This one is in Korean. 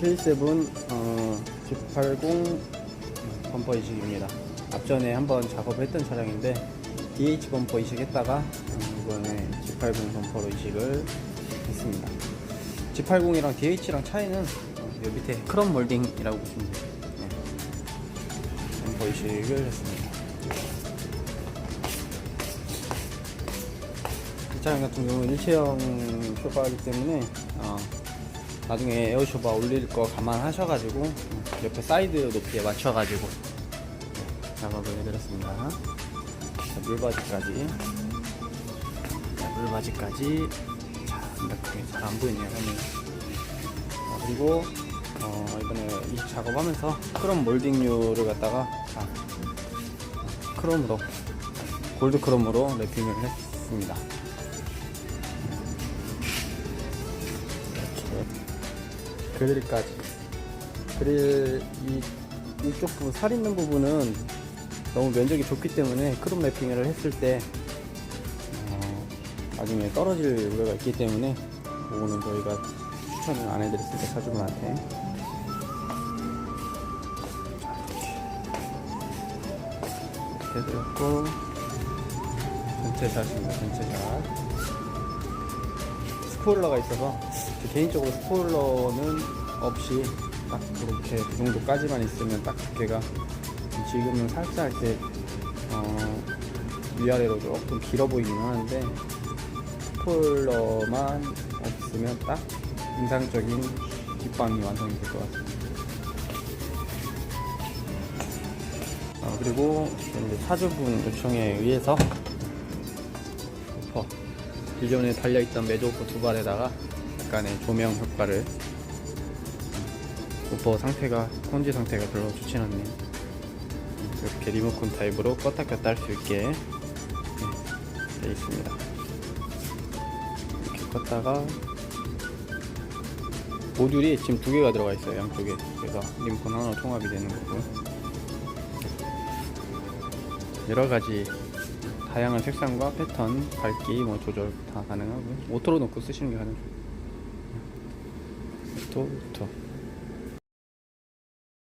K7 어, G80 범퍼 이식입니다. 앞전에 한번 작업을 했던 차량인데 DH 범퍼 이식했다가 어, 이번에 G80 범퍼로 이식을 했습니다. G80이랑 DH랑 차이는 어, 이 밑에 크롬 몰딩이라고 보시면 돼요. 네. 범퍼 이식을 했습니다. 이 차량 같은 경우는 일체형 쇼파이기 때문에 어, 나중에 에어쇼바 올릴 거 감안하셔가지고 어, 옆에 사이드 높이에 맞춰가지고 네, 작업을 해드렸습니다. 자, 물바지까지 자, 물바지까지 자 이렇게 잘 안 보이네요 화면이. 어, 그리고 어, 이번에 이 작업하면서 크롬 몰딩류를 갖다가 자, 크롬으로 골드 크롬으로 랩핑을 했습니다. 그릴까지. 그릴 이 이쪽 부분 살 있는 부분은 너무 면적이 좁기 때문에 크롬 랩핑을 했을 때 어, 나중에 떨어질 우려가 있기 때문에 그거는 저희가 추천을 안 해드렸습니다 차주분한테. 이렇게 해드렸고 전체 샷입니다 전체 샷 스포일러가 있어서 저 개인적으로 스포일러는 없이 딱 그렇게 그 정도까지만 있으면 딱 두께가 지금은 살짝 이렇게 어, 위아래로 조금 길어 보이긴 하는데 스포일러만 없으면 딱 인상적인 뒷방이 완성이 될 것 같습니다. 어, 그리고 이제 차주분 요청에 의해서 기존에 달려있던 매조우퍼 두 발에다가 약간의 조명 효과를 우퍼 상태가 혼지 상태가 별로 좋지 않네요. 이렇게 리모컨 타입으로 껐다 켰다 할 수 있게 네, 되어 있습니다. 이렇게 껐다가 모듈이 지금 두 개가 들어가 있어요 양쪽에. 그래서 리모컨 하나로 통합이 되는 거고요 여러 가지 다양한 색상과 패턴, 밝기 뭐 조절 다 가능하고요. 오토로 놓고 쓰시는 게 가능해요. 오토, 오토.